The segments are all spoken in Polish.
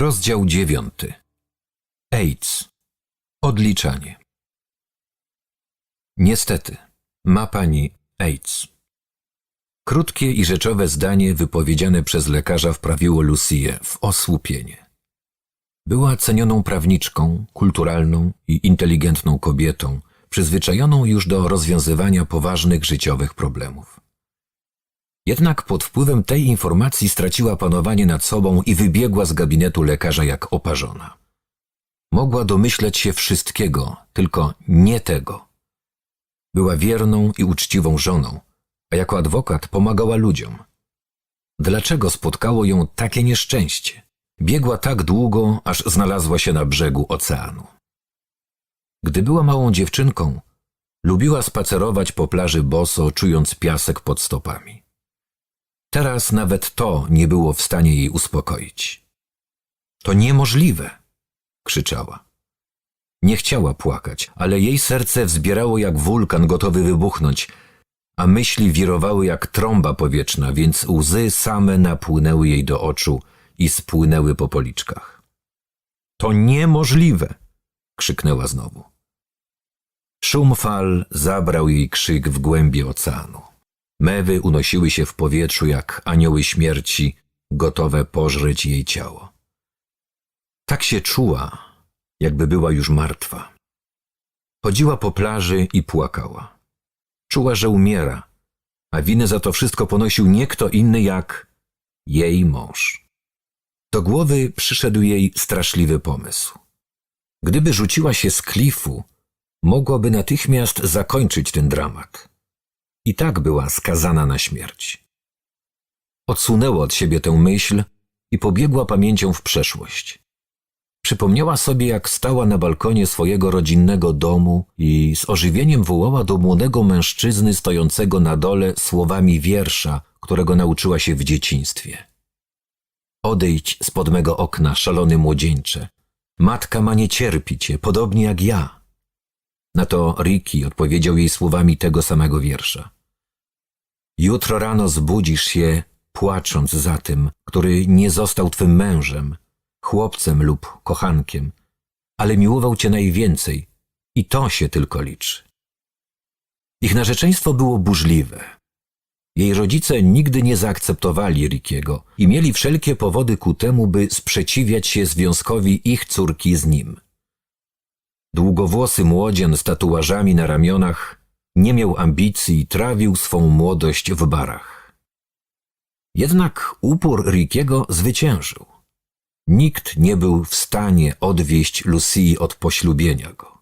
Rozdział dziewiąty. AIDS. Odliczanie. Niestety, ma pani AIDS. Krótkie i rzeczowe zdanie wypowiedziane przez lekarza wprawiło Lucię w osłupienie. Była cenioną prawniczką, kulturalną i inteligentną kobietą, przyzwyczajoną już do rozwiązywania poważnych życiowych problemów. Jednak pod wpływem tej informacji straciła panowanie nad sobą i wybiegła z gabinetu lekarza jak oparzona. Mogła domyśleć się wszystkiego, tylko nie tego. Była wierną i uczciwą żoną, a jako adwokat pomagała ludziom. Dlaczego spotkało ją takie nieszczęście? Biegła tak długo, aż znalazła się na brzegu oceanu. Gdy była małą dziewczynką, lubiła spacerować po plaży boso, czując piasek pod stopami. Teraz nawet to nie było w stanie jej uspokoić. To niemożliwe! krzyczała. Nie chciała płakać, ale jej serce wzbierało jak wulkan gotowy wybuchnąć, a myśli wirowały jak trąba powietrzna, więc łzy same napłynęły jej do oczu i spłynęły po policzkach. To niemożliwe! krzyknęła znowu. Szum fal zabrał jej krzyk w głębie oceanu. Mewy unosiły się w powietrzu jak anioły śmierci, gotowe pożreć jej ciało. Tak się czuła, jakby była już martwa. Chodziła po plaży i płakała. Czuła, że umiera, a winę za to wszystko ponosił nie kto inny jak jej mąż. Do głowy przyszedł jej straszliwy pomysł. Gdyby rzuciła się z klifu, mogłaby natychmiast zakończyć ten dramat. I tak była skazana na śmierć. Odsunęła od siebie tę myśl i pobiegła pamięcią w przeszłość. Przypomniała sobie, jak stała na balkonie swojego rodzinnego domu i z ożywieniem wołała do młodego mężczyzny stojącego na dole słowami wiersza, którego nauczyła się w dzieciństwie. Odejdź spod mego okna, szalony młodzieńcze. Matka ma nie cierpi cię, podobnie jak ja. Na to Ricky odpowiedział jej słowami tego samego wiersza. Jutro rano zbudzisz się, płacząc za tym, który nie został twym mężem, chłopcem lub kochankiem, ale miłował cię najwięcej i to się tylko liczy. Ich narzeczeństwo było burzliwe. Jej rodzice nigdy nie zaakceptowali Rickiego i mieli wszelkie powody ku temu, by sprzeciwiać się związkowi ich córki z nim. Długowłosy młodzian z tatuażami na ramionach nie miał ambicji trawił swą młodość w barach. Jednak upór Rickiego zwyciężył. Nikt nie był w stanie odwieść Lucii od poślubienia go.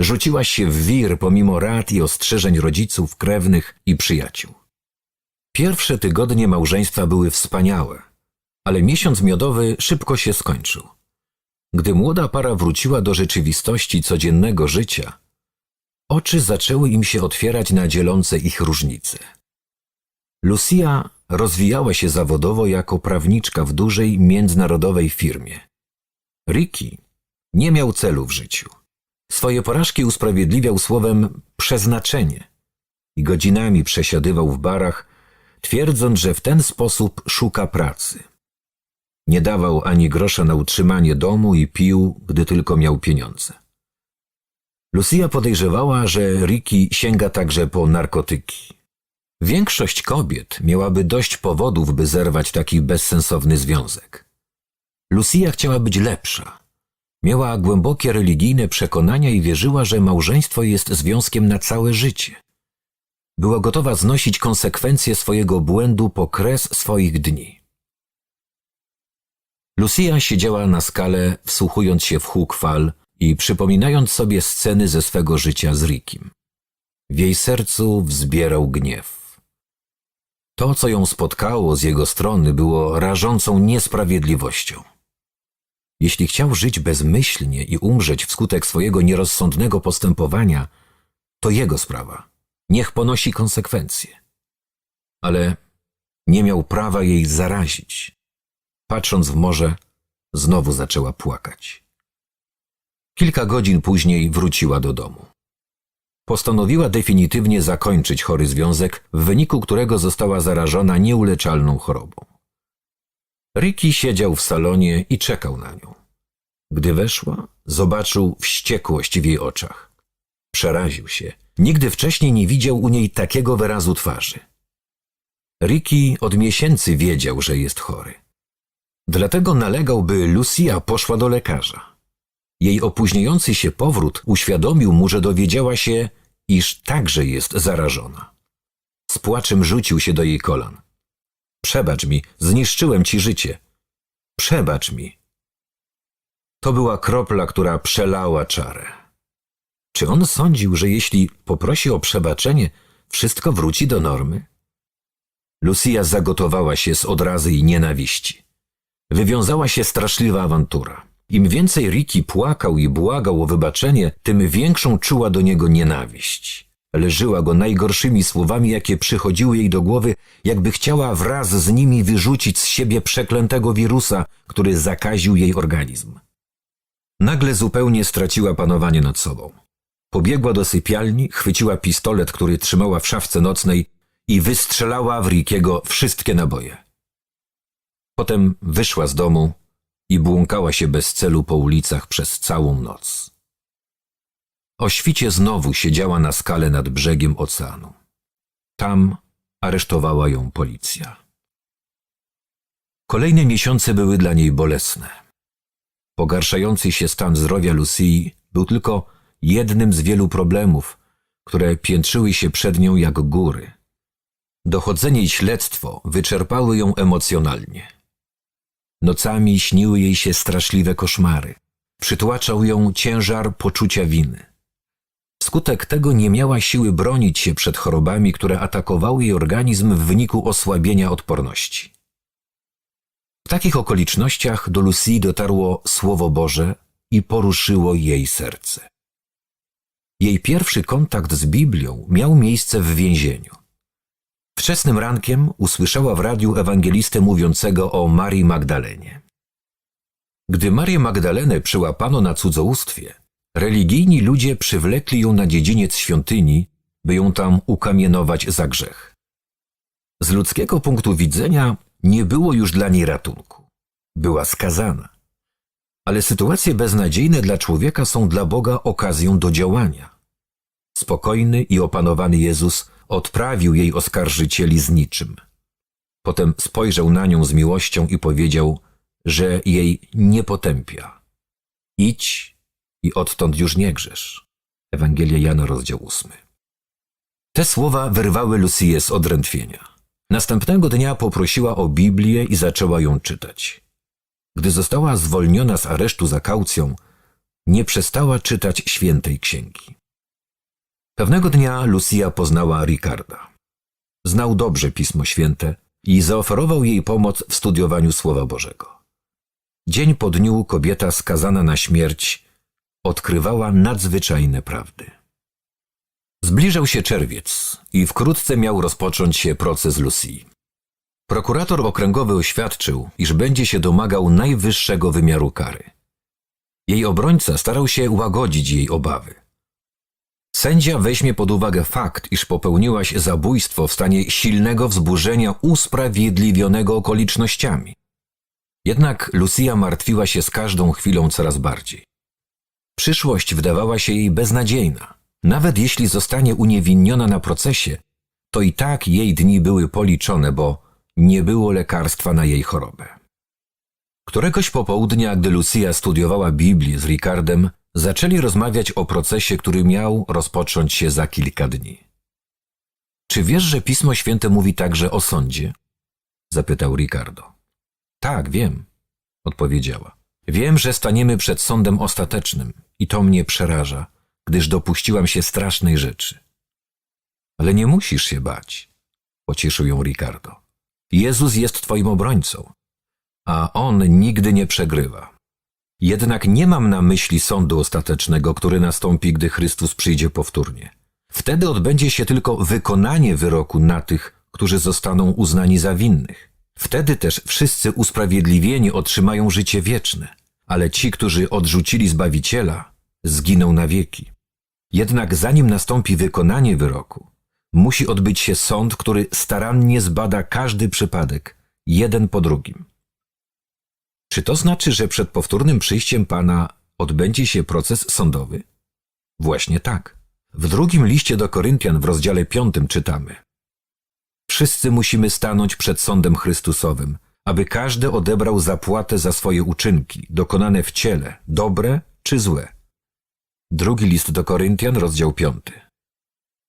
Rzuciła się w wir pomimo rad i ostrzeżeń rodziców, krewnych i przyjaciół. Pierwsze tygodnie małżeństwa były wspaniałe, ale miesiąc miodowy szybko się skończył. Gdy młoda para wróciła do rzeczywistości codziennego życia, oczy zaczęły im się otwierać na dzielące ich różnice. Lucia rozwijała się zawodowo jako prawniczka w dużej międzynarodowej firmie. Ricky nie miał celu w życiu. Swoje porażki usprawiedliwiał słowem przeznaczenie i godzinami przesiadywał w barach, twierdząc, że w ten sposób szuka pracy. Nie dawał ani grosza na utrzymanie domu i pił, gdy tylko miał pieniądze. Lucia podejrzewała, że Ricky sięga także po narkotyki. Większość kobiet miałaby dość powodów, by zerwać taki bezsensowny związek. Lucia chciała być lepsza. Miała głębokie religijne przekonania i wierzyła, że małżeństwo jest związkiem na całe życie. Była gotowa znosić konsekwencje swojego błędu po kres swoich dni. Lucia siedziała na skale, wsłuchując się w huk fal i przypominając sobie sceny ze swego życia z Rikim. W jej sercu wzbierał gniew. To, co ją spotkało z jego strony, było rażącą niesprawiedliwością. Jeśli chciał żyć bezmyślnie i umrzeć wskutek swojego nierozsądnego postępowania, to jego sprawa. Niech ponosi konsekwencje. Ale nie miał prawa jej zarazić. Patrząc w morze, znowu zaczęła płakać. Kilka godzin później wróciła do domu. Postanowiła definitywnie zakończyć chory związek, w wyniku którego została zarażona nieuleczalną chorobą. Ricky siedział w salonie i czekał na nią. Gdy weszła, zobaczył wściekłość w jej oczach. Przeraził się. Nigdy wcześniej nie widział u niej takiego wyrazu twarzy. Ricky od miesięcy wiedział, że jest chory. Dlatego nalegał, by Lucia poszła do lekarza. Jej opóźniający się powrót uświadomił mu, że dowiedziała się, iż także jest zarażona. Z płaczem rzucił się do jej kolan. Przebacz mi, zniszczyłem ci życie. Przebacz mi. To była kropla, która przelała czarę. Czy on sądził, że jeśli poprosi o przebaczenie, wszystko wróci do normy? Lucia zagotowała się z odrazy i nienawiści. Wywiązała się straszliwa awantura. Im więcej Ricky płakał i błagał o wybaczenie, tym większą czuła do niego nienawiść. Leżyła go najgorszymi słowami, jakie przychodziły jej do głowy, jakby chciała wraz z nimi wyrzucić z siebie przeklętego wirusa, który zakaził jej organizm. Nagle zupełnie straciła panowanie nad sobą. Pobiegła do sypialni, chwyciła pistolet, który trzymała w szafce nocnej i wystrzelała w Rickiego wszystkie naboje. Potem wyszła z domu i błąkała się bez celu po ulicach przez całą noc. O świcie znowu siedziała na skale nad brzegiem oceanu. Tam aresztowała ją policja. Kolejne miesiące były dla niej bolesne. Pogarszający się stan zdrowia Lucy był tylko jednym z wielu problemów, które piętrzyły się przed nią jak góry. Dochodzenie i śledztwo wyczerpały ją emocjonalnie. Nocami śniły jej się straszliwe koszmary. Przytłaczał ją ciężar poczucia winy. Wskutek tego nie miała siły bronić się przed chorobami, które atakowały jej organizm w wyniku osłabienia odporności. W takich okolicznościach do Lucy dotarło Słowo Boże i poruszyło jej serce. Jej pierwszy kontakt z Biblią miał miejsce w więzieniu. Wczesnym rankiem usłyszała w radiu ewangelistę mówiącego o Marii Magdalenie. Gdy Marię Magdalenę przyłapano na cudzołóstwie, religijni ludzie przywlekli ją na dziedziniec świątyni, by ją tam ukamienować za grzech. Z ludzkiego punktu widzenia nie było już dla niej ratunku. Była skazana. Ale sytuacje beznadziejne dla człowieka są dla Boga okazją do działania. Spokojny i opanowany Jezus odprawił jej oskarżycieli z niczym. Potem spojrzał na nią z miłością i powiedział, że jej nie potępia. Idź i odtąd już nie grzesz. Ewangelia Jana, rozdział ósmy. Te słowa wyrwały Lucyję z odrętwienia. Następnego dnia poprosiła o Biblię i zaczęła ją czytać. Gdy została zwolniona z aresztu za kaucją, nie przestała czytać świętej księgi. Pewnego dnia Lucia poznała Ricarda. Znał dobrze Pismo Święte i zaoferował jej pomoc w studiowaniu Słowa Bożego. Dzień po dniu kobieta skazana na śmierć odkrywała nadzwyczajne prawdy. Zbliżał się czerwiec i wkrótce miał rozpocząć się proces Lucy. Prokurator okręgowy oświadczył, iż będzie się domagał najwyższego wymiaru kary. Jej obrońca starał się łagodzić jej obawy. Sędzia weźmie pod uwagę fakt, iż popełniłaś zabójstwo w stanie silnego wzburzenia usprawiedliwionego okolicznościami. Jednak Lucia martwiła się z każdą chwilą coraz bardziej. Przyszłość wydawała się jej beznadziejna. Nawet jeśli zostanie uniewinniona na procesie, to i tak jej dni były policzone, bo nie było lekarstwa na jej chorobę. Któregoś popołudnia, gdy Lucia studiowała Biblię z Ricardem, zaczęli rozmawiać o procesie, który miał rozpocząć się za kilka dni. Czy wiesz, że Pismo Święte mówi także o sądzie? zapytał Ricardo. Tak, wiem, odpowiedziała. Wiem, że staniemy przed sądem ostatecznym i to mnie przeraża, gdyż dopuściłam się strasznej rzeczy. Ale nie musisz się bać, pocieszył ją Ricardo. Jezus jest twoim obrońcą, a On nigdy nie przegrywa. Jednak nie mam na myśli sądu ostatecznego, który nastąpi, gdy Chrystus przyjdzie powtórnie. Wtedy odbędzie się tylko wykonanie wyroku na tych, którzy zostaną uznani za winnych. Wtedy też wszyscy usprawiedliwieni otrzymają życie wieczne, ale ci, którzy odrzucili Zbawiciela, zginą na wieki. Jednak zanim nastąpi wykonanie wyroku, musi odbyć się sąd, który starannie zbada każdy przypadek, jeden po drugim. Czy to znaczy, że przed powtórnym przyjściem Pana odbędzie się proces sądowy? Właśnie tak. W drugim liście do Koryntian w rozdziale piątym czytamy. Wszyscy musimy stanąć przed sądem Chrystusowym, aby każdy odebrał zapłatę za swoje uczynki, dokonane w ciele, dobre czy złe. Drugi list do Koryntian, rozdział piąty.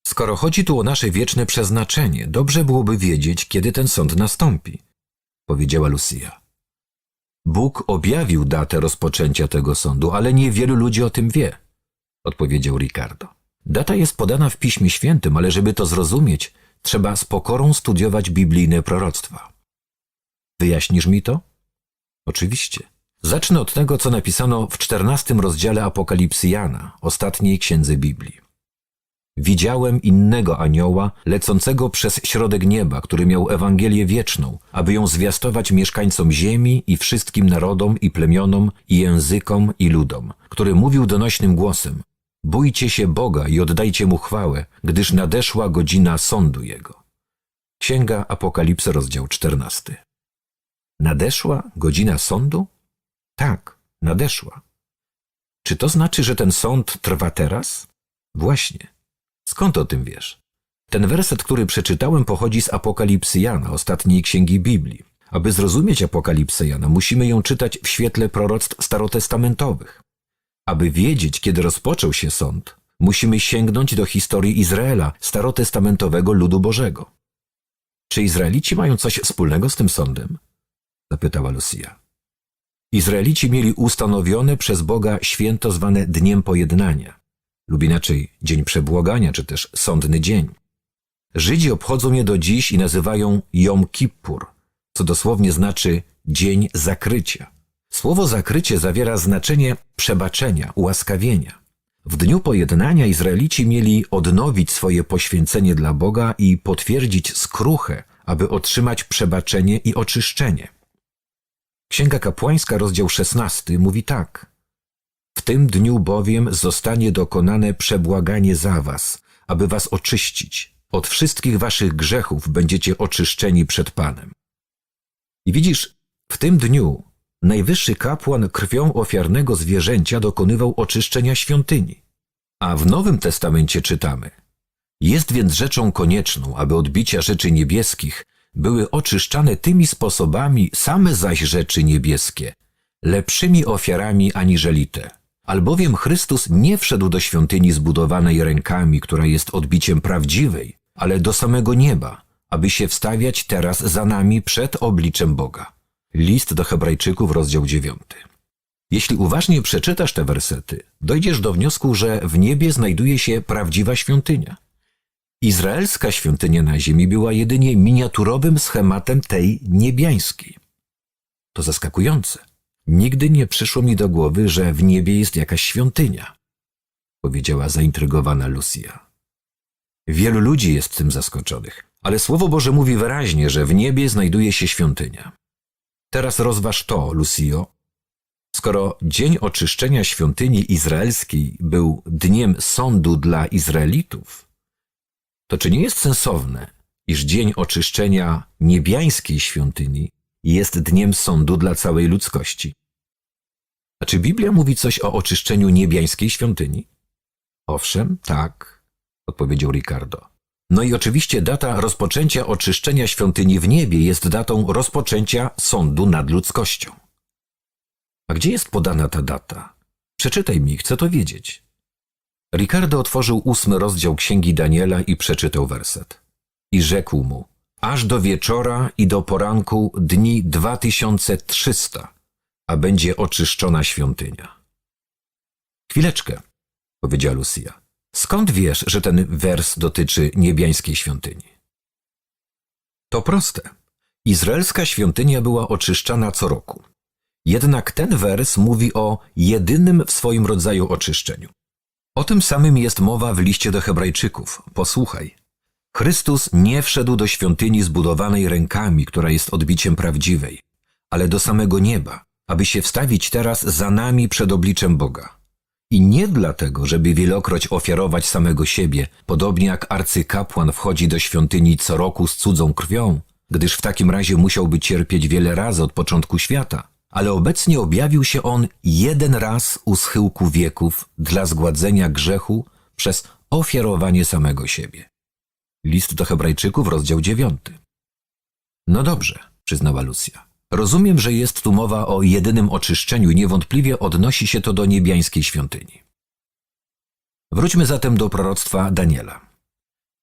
Skoro chodzi tu o nasze wieczne przeznaczenie, dobrze byłoby wiedzieć, kiedy ten sąd nastąpi, powiedziała Lucia. Bóg objawił datę rozpoczęcia tego sądu, ale niewielu ludzi o tym wie, odpowiedział Ricardo. Data jest podana w Piśmie Świętym, ale żeby to zrozumieć, trzeba z pokorą studiować biblijne proroctwa. Wyjaśnisz mi to? Oczywiście. Zacznę od tego, co napisano w czternastym rozdziale Apokalipsy Jana, ostatniej księdze Biblii. Widziałem innego anioła, lecącego przez środek nieba, który miał Ewangelię wieczną, aby ją zwiastować mieszkańcom ziemi i wszystkim narodom i plemionom i językom i ludom, który mówił donośnym głosem Bójcie się Boga i oddajcie Mu chwałę, gdyż nadeszła godzina sądu Jego. Księga Apokalipsy, rozdział 14. Nadeszła godzina sądu? Tak, nadeszła. Czy to znaczy, że ten sąd trwa teraz? Właśnie. Skąd o tym wiesz? Ten werset, który przeczytałem, pochodzi z Apokalipsy Jana, ostatniej księgi Biblii. Aby zrozumieć Apokalipsę Jana, musimy ją czytać w świetle proroctw starotestamentowych. Aby wiedzieć, kiedy rozpoczął się sąd, musimy sięgnąć do historii Izraela, starotestamentowego ludu Bożego. Czy Izraelici mają coś wspólnego z tym sądem? zapytała Lucia. Izraelici mieli ustanowione przez Boga święto zwane Dniem Pojednania, lub inaczej Dzień Przebłagania, czy też Sądny Dzień. Żydzi obchodzą je do dziś i nazywają Jom Kippur, co dosłownie znaczy Dzień Zakrycia. Słowo zakrycie zawiera znaczenie przebaczenia, ułaskawienia. W dniu pojednania Izraelici mieli odnowić swoje poświęcenie dla Boga i potwierdzić skruchę, aby otrzymać przebaczenie i oczyszczenie. Księga Kapłańska, rozdział 16, mówi tak. W tym dniu bowiem zostanie dokonane przebłaganie za was, aby was oczyścić. Od wszystkich waszych grzechów będziecie oczyszczeni przed Panem. I widzisz, w tym dniu najwyższy kapłan krwią ofiarnego zwierzęcia dokonywał oczyszczenia świątyni. A w Nowym Testamencie czytamy: Jest więc rzeczą konieczną, aby odbicia rzeczy niebieskich były oczyszczane tymi sposobami same zaś rzeczy niebieskie, lepszymi ofiarami aniżeli te. Albowiem Chrystus nie wszedł do świątyni zbudowanej rękami, która jest odbiciem prawdziwej, ale do samego nieba, aby się wstawiać teraz za nami przed obliczem Boga. List do Hebrajczyków, rozdział 9. Jeśli uważnie przeczytasz te wersety, dojdziesz do wniosku, że w niebie znajduje się prawdziwa świątynia. Izraelska świątynia na ziemi była jedynie miniaturowym schematem tej niebiańskiej. To zaskakujące. Nigdy nie przyszło mi do głowy, że w niebie jest jakaś świątynia, powiedziała zaintrygowana Lucia. Wielu ludzi jest tym zaskoczonych, ale Słowo Boże mówi wyraźnie, że w niebie znajduje się świątynia. Teraz rozważ to, Lucio. Skoro dzień oczyszczenia świątyni izraelskiej był dniem sądu dla Izraelitów, to czy nie jest sensowne, iż dzień oczyszczenia niebiańskiej świątyni jest dniem sądu dla całej ludzkości? A czy Biblia mówi coś o oczyszczeniu niebiańskiej świątyni? Owszem, tak, odpowiedział Ricardo. No i oczywiście data rozpoczęcia oczyszczenia świątyni w niebie jest datą rozpoczęcia sądu nad ludzkością. A gdzie jest podana ta data? Przeczytaj mi, chcę to wiedzieć. Ricardo otworzył ósmy rozdział Księgi Daniela i przeczytał werset. I rzekł mu, aż do wieczora i do poranku dni dwa tysiące trzysta, a będzie oczyszczona świątynia. Chwileczkę, powiedziała Lucia. Skąd wiesz, że ten wers dotyczy niebiańskiej świątyni? To proste. Izraelska świątynia była oczyszczana co roku. Jednak ten wers mówi o jedynym w swoim rodzaju oczyszczeniu. O tym samym jest mowa w liście do Hebrajczyków. Posłuchaj. Chrystus nie wszedł do świątyni zbudowanej rękami, która jest odbiciem prawdziwej, ale do samego nieba, aby się wstawić teraz za nami przed obliczem Boga. I nie dlatego, żeby wielokroć ofiarować samego siebie, podobnie jak arcykapłan wchodzi do świątyni co roku z cudzą krwią, gdyż w takim razie musiałby cierpieć wiele razy od początku świata, ale obecnie objawił się on jeden raz u schyłku wieków dla zgładzenia grzechu przez ofiarowanie samego siebie. List do Hebrajczyków, rozdział dziewiąty. No dobrze, przyznała Lucja. Rozumiem, że jest tu mowa o jedynym oczyszczeniu i niewątpliwie odnosi się to do niebiańskiej świątyni. Wróćmy zatem do proroctwa Daniela.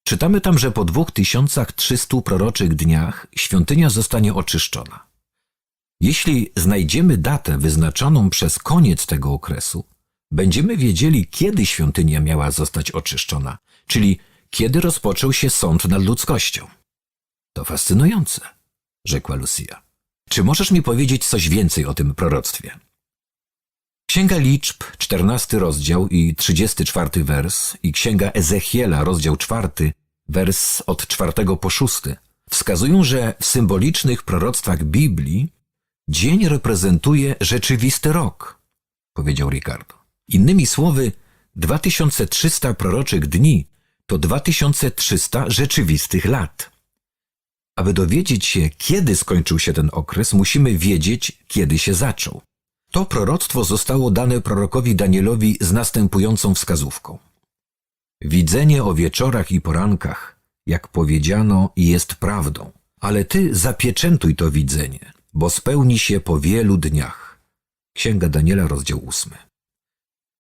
Czytamy tam, że po dwóch tysiącach trzystu proroczych dniach świątynia zostanie oczyszczona. Jeśli znajdziemy datę wyznaczoną przez koniec tego okresu, będziemy wiedzieli, kiedy świątynia miała zostać oczyszczona, czyli kiedy rozpoczął się sąd nad ludzkością. To fascynujące, rzekła Lucia. Czy możesz mi powiedzieć coś więcej o tym proroctwie? Księga Liczb, 14 rozdział i 34 wers i Księga Ezechiela, rozdział 4, wers od 4 po 6 wskazują, że w symbolicznych proroctwach Biblii dzień reprezentuje rzeczywisty rok, powiedział Ricardo. Innymi słowy, 2300 proroczych dni to 2300 rzeczywistych lat. Aby dowiedzieć się, kiedy skończył się ten okres, musimy wiedzieć, kiedy się zaczął. To proroctwo zostało dane prorokowi Danielowi z następującą wskazówką. Widzenie o wieczorach i porankach, jak powiedziano, jest prawdą, ale ty zapieczętuj to widzenie, bo spełni się po wielu dniach. Księga Daniela, rozdział 8.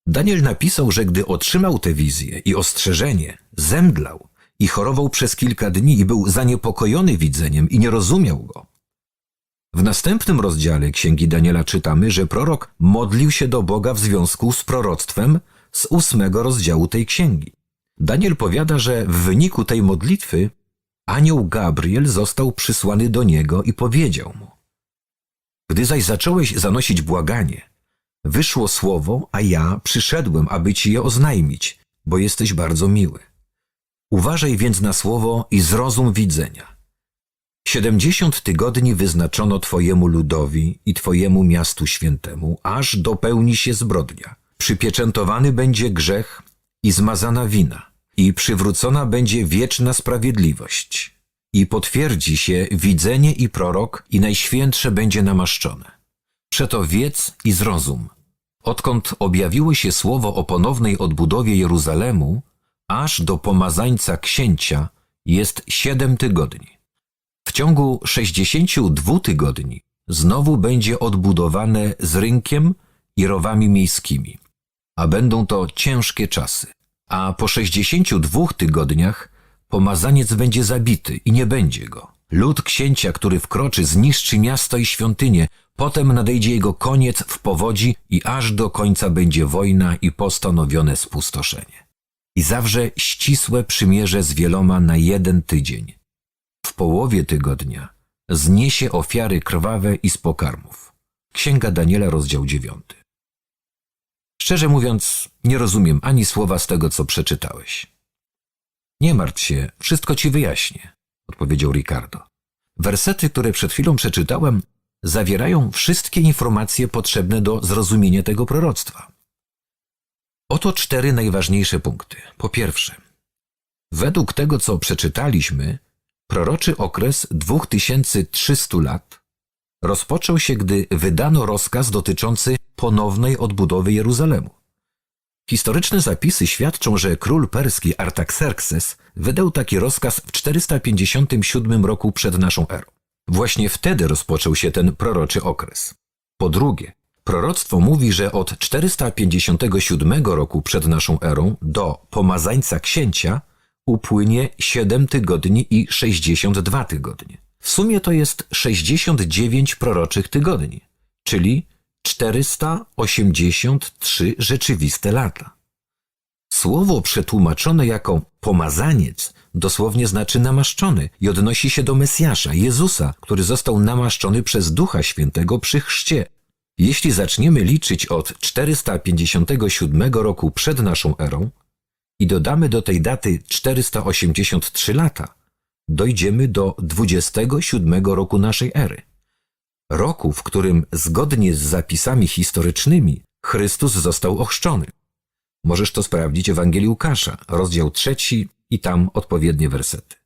Daniel napisał, że gdy otrzymał tę wizję i ostrzeżenie, zemdlał i chorował przez kilka dni i był zaniepokojony widzeniem i nie rozumiał go. W następnym rozdziale Księgi Daniela czytamy, że prorok modlił się do Boga w związku z proroctwem z ósmego rozdziału tej księgi. Daniel powiada, że w wyniku tej modlitwy anioł Gabriel został przysłany do niego i powiedział mu: Gdy zaś zacząłeś zanosić błaganie, wyszło słowo, a ja przyszedłem, aby ci je oznajmić, bo jesteś bardzo miły. Uważaj więc na słowo i zrozum widzenia. Siedemdziesiąt tygodni wyznaczono Twojemu ludowi i Twojemu miastu świętemu, aż dopełni się zbrodnia. Przypieczętowany będzie grzech i zmazana wina, i przywrócona będzie wieczna sprawiedliwość. I potwierdzi się widzenie i prorok, i najświętsze będzie namaszczone. Przeto wiedz i zrozum. Odkąd objawiło się słowo o ponownej odbudowie Jeruzalemu, aż do pomazańca księcia jest siedem tygodni. W ciągu 62 tygodni znowu będzie odbudowane z rynkiem i rowami miejskimi, a będą to ciężkie czasy. A po 62 tygodniach pomazaniec będzie zabity i nie będzie go. Lud księcia, który wkroczy, zniszczy miasto i świątynię, potem nadejdzie jego koniec w powodzi i aż do końca będzie wojna i postanowione spustoszenie. I zawrze ścisłe przymierze z wieloma na jeden tydzień w połowie tygodnia zniesie ofiary krwawe i z pokarmów. Księga Daniela, rozdział 9. Szczerze mówiąc, nie rozumiem ani słowa z tego, co przeczytałeś. Nie martw się, wszystko ci wyjaśnię, odpowiedział Ricardo. Wersety, które przed chwilą przeczytałem, zawierają wszystkie informacje potrzebne do zrozumienia tego proroctwa. Oto cztery najważniejsze punkty. Po pierwsze, według tego, co przeczytaliśmy, Proroczy okres 2300 lat rozpoczął się, gdy wydano rozkaz dotyczący ponownej odbudowy Jeruzalemu. Historyczne zapisy świadczą, że król perski Artaxerxes wydał taki rozkaz w 457 roku przed naszą erą. Właśnie wtedy rozpoczął się ten proroczy okres. Po drugie, proroctwo mówi, że od 457 roku przed naszą erą do pomazańca księcia upłynie 7 tygodni i 62 tygodnie. W sumie to jest 69 proroczych tygodni, czyli 483 rzeczywiste lata. Słowo przetłumaczone jako pomazaniec dosłownie znaczy namaszczony i odnosi się do Mesjasza, Jezusa, który został namaszczony przez Ducha Świętego przy chrzcie. Jeśli zaczniemy liczyć od 457 roku przed naszą erą, i dodamy do tej daty 483 lata, dojdziemy do 27 roku naszej ery. Roku, w którym zgodnie z zapisami historycznymi Chrystus został ochrzczony. Możesz to sprawdzić w Ewangelii Łukasza, rozdział trzeci i tam odpowiednie wersety.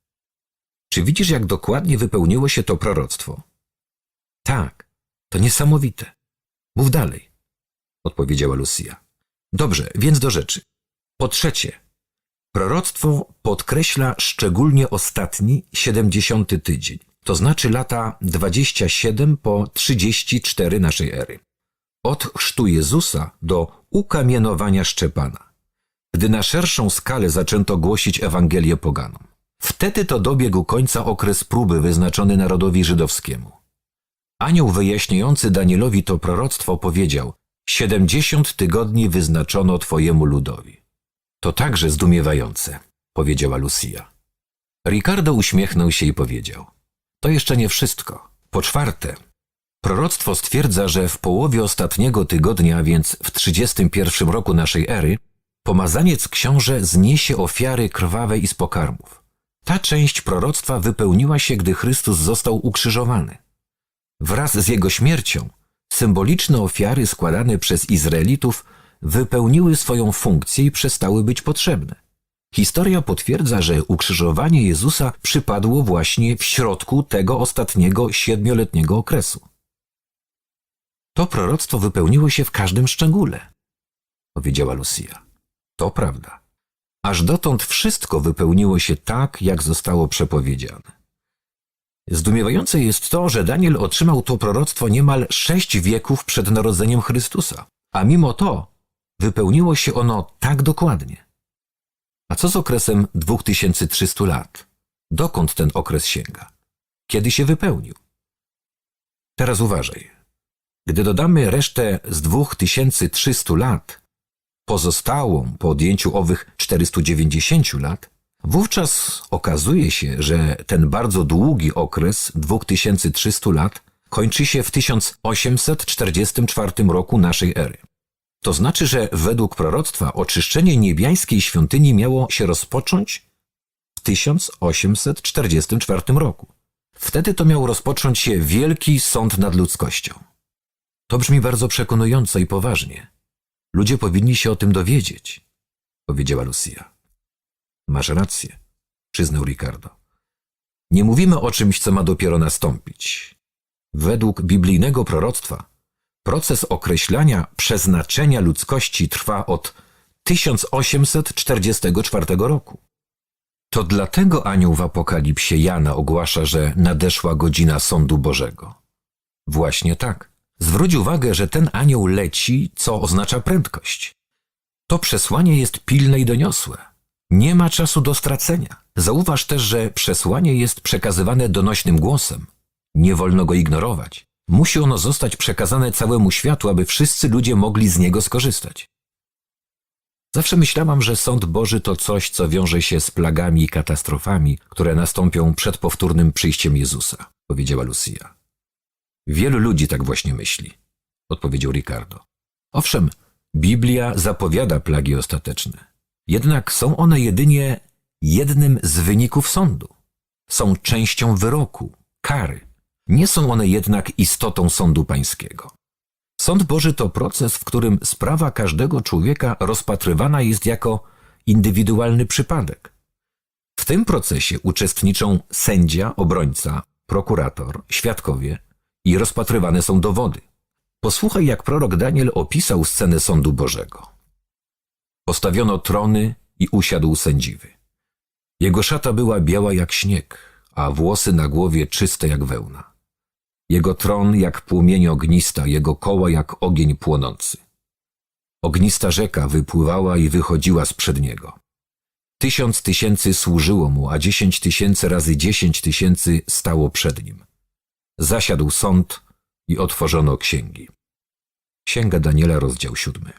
Czy widzisz, jak dokładnie wypełniło się to proroctwo? Tak, to niesamowite. Mów dalej, odpowiedziała Lucia. Dobrze, więc do rzeczy. Po trzecie, proroctwo podkreśla szczególnie ostatni, siedemdziesiąty tydzień, to znaczy lata 27 po 34 naszej ery. Od chrztu Jezusa do ukamienowania Szczepana, gdy na szerszą skalę zaczęto głosić Ewangelię poganom. Wtedy to dobiegł końca okres próby wyznaczony narodowi żydowskiemu. Anioł wyjaśniający Danielowi to proroctwo powiedział: Siedemdziesiąt tygodni wyznaczono Twojemu ludowi. To także zdumiewające, powiedziała Lucia. Ricardo uśmiechnął się i powiedział: To jeszcze nie wszystko. Po czwarte, proroctwo stwierdza, że w połowie ostatniego tygodnia, więc w 31 roku naszej ery, pomazaniec książę zniesie ofiary krwawe i z pokarmów. Ta część proroctwa wypełniła się, gdy Chrystus został ukrzyżowany. Wraz z jego śmiercią symboliczne ofiary składane przez Izraelitów wypełniły swoją funkcję i przestały być potrzebne. Historia potwierdza, że ukrzyżowanie Jezusa przypadło właśnie w środku tego ostatniego siedmioletniego okresu. To proroctwo wypełniło się w każdym szczególe, powiedziała Lucia. To prawda. Aż dotąd wszystko wypełniło się tak, jak zostało przepowiedziane. Zdumiewające jest to, że Daniel otrzymał to proroctwo niemal sześć wieków przed narodzeniem Chrystusa, a mimo to wypełniło się ono tak dokładnie. A co z okresem 2300 lat? Dokąd ten okres sięga? Kiedy się wypełnił? Teraz uważaj. Gdy dodamy resztę z 2300 lat, pozostałą po odjęciu owych 490 lat, wówczas okazuje się, że ten bardzo długi okres 2300 lat kończy się w 1844 roku naszej ery. To znaczy, że według proroctwa oczyszczenie niebiańskiej świątyni miało się rozpocząć w 1844 roku. Wtedy to miał rozpocząć się wielki sąd nad ludzkością. To brzmi bardzo przekonująco i poważnie. Ludzie powinni się o tym dowiedzieć, powiedziała Lucia. Masz rację, przyznał Ricardo. Nie mówimy o czymś, co ma dopiero nastąpić. Według biblijnego proroctwa proces określania przeznaczenia ludzkości trwa od 1844 roku. To dlatego anioł w Apokalipsie Jana ogłasza, że nadeszła godzina sądu Bożego. Właśnie tak. Zwróć uwagę, że ten anioł leci, co oznacza prędkość. To przesłanie jest pilne i doniosłe. Nie ma czasu do stracenia. Zauważ też, że przesłanie jest przekazywane donośnym głosem. Nie wolno go ignorować. Musi ono zostać przekazane całemu światu, aby wszyscy ludzie mogli z niego skorzystać. Zawsze myślałam, że sąd Boży to coś, co wiąże się z plagami i katastrofami, które nastąpią przed powtórnym przyjściem Jezusa, powiedziała Lucia. Wielu ludzi tak właśnie myśli, odpowiedział Ricardo. Owszem, Biblia zapowiada plagi ostateczne. Jednak są one jedynie jednym z wyników sądu. Są częścią wyroku, kary. Nie są one jednak istotą sądu pańskiego. Sąd Boży to proces, w którym sprawa każdego człowieka rozpatrywana jest jako indywidualny przypadek. W tym procesie uczestniczą sędzia, obrońca, prokurator, świadkowie i rozpatrywane są dowody. Posłuchaj, jak prorok Daniel opisał scenę sądu Bożego. Postawiono trony i usiadł sędziwy. Jego szata była biała jak śnieg, a włosy na głowie czyste jak wełna. Jego tron jak płomień ognista, jego koła jak ogień płonący. Ognista rzeka wypływała i wychodziła z przed niego. Tysiąc tysięcy służyło mu, a dziesięć tysięcy razy dziesięć tysięcy stało przed nim. Zasiadł sąd i otworzono księgi. Księga Daniela, rozdział siódmy.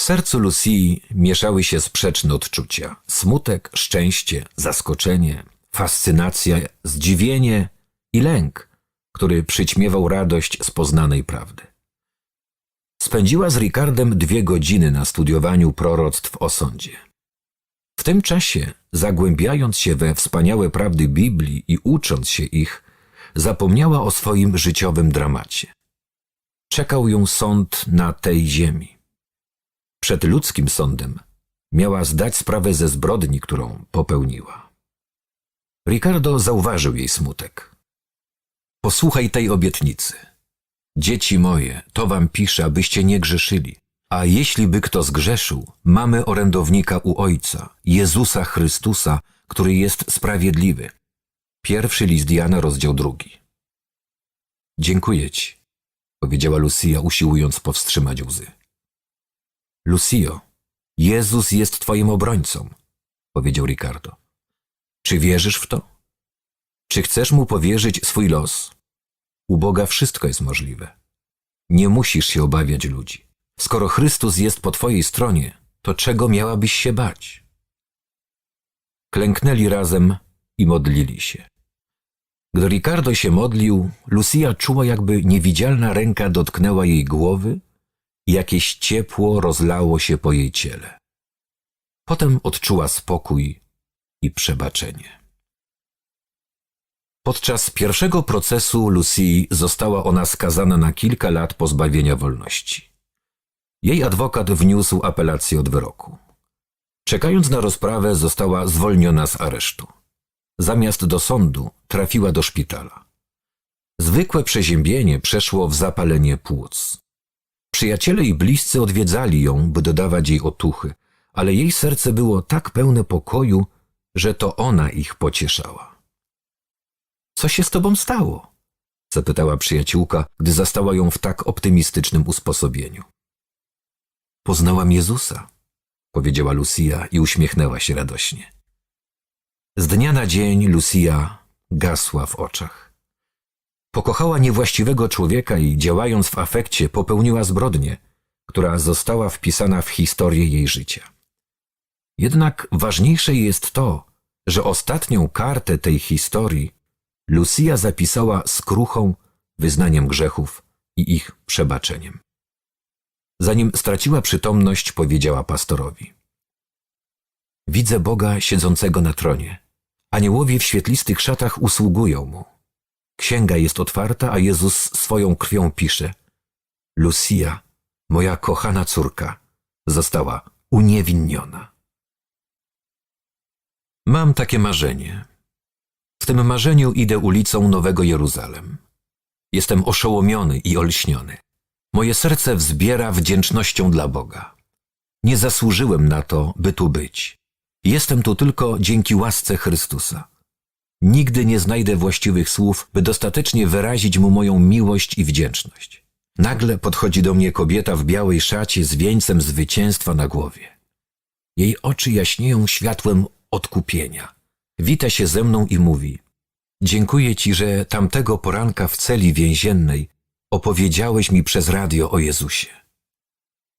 W sercu Lucy mieszały się sprzeczne odczucia. Smutek, szczęście, zaskoczenie, fascynacja, zdziwienie i lęk, który przyćmiewał radość z poznanej prawdy. Spędziła z Ricardem dwie godziny na studiowaniu proroctw o sądzie. W tym czasie, zagłębiając się we wspaniałe prawdy Biblii i ucząc się ich, zapomniała o swoim życiowym dramacie. Czekał ją sąd na tej ziemi. Przed ludzkim sądem miała zdać sprawę ze zbrodni, którą popełniła. Ricardo zauważył jej smutek. Posłuchaj tej obietnicy. Dzieci moje, to wam piszę, abyście nie grzeszyli. A jeśli by kto zgrzeszył, mamy orędownika u Ojca, Jezusa Chrystusa, który jest sprawiedliwy. Pierwszy list Jana, rozdział drugi. Dziękuję ci, powiedziała Lucia, usiłując powstrzymać łzy. Lucio, Jezus jest twoim obrońcą, powiedział Ricardo. Czy wierzysz w to? Czy chcesz mu powierzyć swój los? U Boga wszystko jest możliwe. Nie musisz się obawiać ludzi. Skoro Chrystus jest po twojej stronie, to czego miałabyś się bać? Klęknęli razem i modlili się. Gdy Ricardo się modlił, Lucia czuła, jakby niewidzialna ręka dotknęła jej głowy i jakieś ciepło rozlało się po jej ciele. Potem odczuła spokój i przebaczenie. Podczas pierwszego procesu Lucy została ona skazana na kilka lat pozbawienia wolności. Jej adwokat wniósł apelację od wyroku. Czekając na rozprawę, została zwolniona z aresztu. Zamiast do sądu trafiła do szpitala. Zwykłe przeziębienie przeszło w zapalenie płuc. Przyjaciele i bliscy odwiedzali ją, by dodawać jej otuchy, ale jej serce było tak pełne pokoju, że to ona ich pocieszała. Co się z tobą stało? zapytała przyjaciółka, gdy zastała ją w tak optymistycznym usposobieniu. Poznałam Jezusa, powiedziała Lucia i uśmiechnęła się radośnie. Z dnia na dzień Lucia gasła w oczach. Pokochała niewłaściwego człowieka i działając w afekcie popełniła zbrodnię, która została wpisana w historię jej życia. Jednak ważniejsze jest to, że ostatnią kartę tej historii Lucia zapisała skruchą, wyznaniem grzechów i ich przebaczeniem. Zanim straciła przytomność, powiedziała pastorowi: Widzę Boga siedzącego na tronie. Aniołowie w świetlistych szatach usługują mu. Księga jest otwarta, a Jezus swoją krwią pisze: Lucia, moja kochana córka, została uniewinniona. Mam takie marzenie. W tym marzeniu idę ulicą Nowego Jeruzalem. Jestem oszołomiony i olśniony. Moje serce wzbiera wdzięcznością dla Boga. Nie zasłużyłem na to, by tu być. Jestem tu tylko dzięki łasce Chrystusa. Nigdy nie znajdę właściwych słów, by dostatecznie wyrazić mu moją miłość i wdzięczność. Nagle podchodzi do mnie kobieta w białej szacie z wieńcem zwycięstwa na głowie. Jej oczy jaśnieją światłem odkupienia. Wita się ze mną i mówi: Dziękuję ci, że tamtego poranka w celi więziennej opowiedziałeś mi przez radio o Jezusie.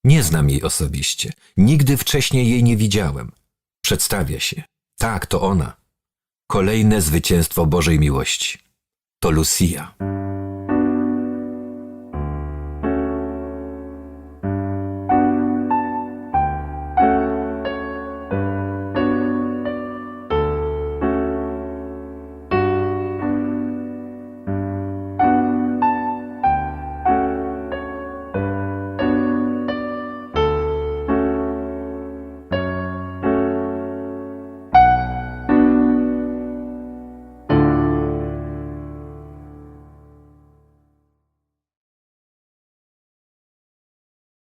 Nie znam jej osobiście, nigdy wcześniej jej nie widziałem. Przedstawia się. Tak, to ona. Kolejne zwycięstwo Bożej miłości. To Lucia.